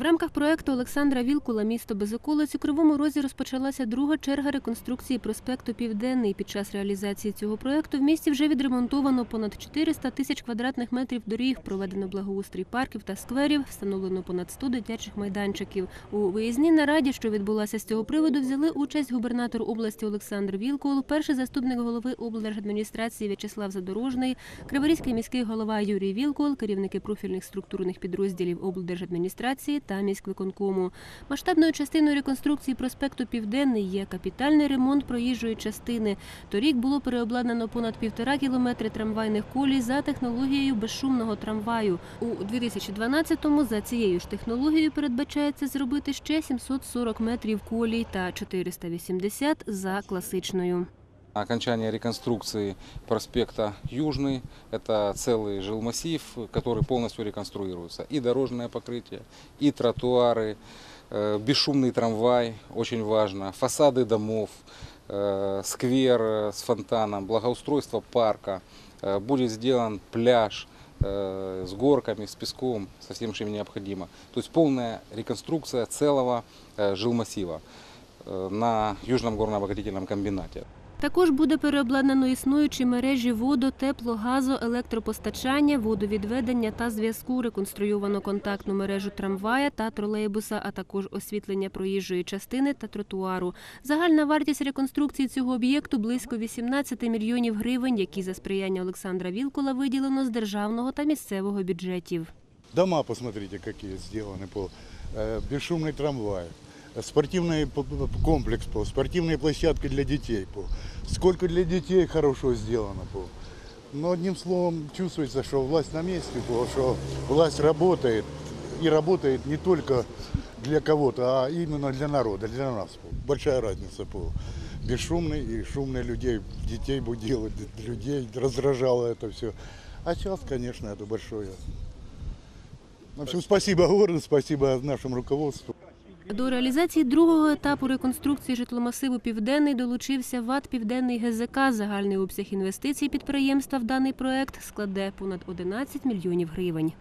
В рамках проекту Олександра Вілкула Місто без околиць у Кривому Розі розпочалася друга черга реконструкції проспекту Південний. Під час реалізації цього проекту в місті вже відремонтовано понад 400 тисяч квадратних метрів доріг, проведено благоустрій парків та скверів, встановлено понад 100 дитячих майданчиків. У виїзній нараді, що відбулася з цього приводу, взяли участь губернатор області Олександр Вілкул, перший заступник голови облдержадміністрації В'ячеслав Задорожний, Криворізький міський голова Юрій Вілкул, керівники профільних структурних підрозділів облдержадміністрації та міськвиконкому. Масштабною частиною реконструкції проспекту Південний є капітальний ремонт проїжджої частини. Торік було переобладнано понад півтора кілометри трамвайних колій за технологією безшумного трамваю. У 2012-му за цією ж технологією передбачається зробити ще 740 метрів колій та 480 за класичною. Окончание реконструкции проспекта Южный – это целый жилмассив, который полностью реконструируется. И дорожное покрытие, и тротуары, э, бесшумный трамвай, очень важно, фасады домов, э, сквер э, с фонтаном, благоустройство парка. Будет сделан пляж с горками, с песком, со всем, чем необходимо. То есть полная реконструкция целого жилмассива на Южном горно-обогатительном комбинате. Також буде переобладнано існуючі мережі воду, тепло, газу, електропостачання, водовідведення та зв'язку. Реконструйовано контактну мережу трамвая та тролейбуса, а також освітлення проїжджої частини та тротуару. Загальна вартість реконструкції цього об'єкту близько 18 мільйонів гривень, які за сприяння Олександра Вілкула виділено з державного та місцевого бюджетів. Дома, посмотрите, какие сделаны, по, э, бесшумный трамвай, э, Спортивный комплекс, по, спортивные площадки для детей. По. Сколько для детей хорошего сделано. По. Но одним словом чувствуется, что власть на месте, по, что власть работает. И работает не только для кого-то, а именно для народа, для нас. по. Большая разница. По. Бесшумный и шумный людей, детей будило, людей раздражало это все. А сейчас, конечно, это большое в общем, спасибо городу, спасибо нашему руководству. До реалізації другого етапу реконструкції житломасиву Південний долучився ВАД Південний ГЗК. Загальний обсяг інвестицій підприємства в даний проект складе понад 11 мільйонів гривень.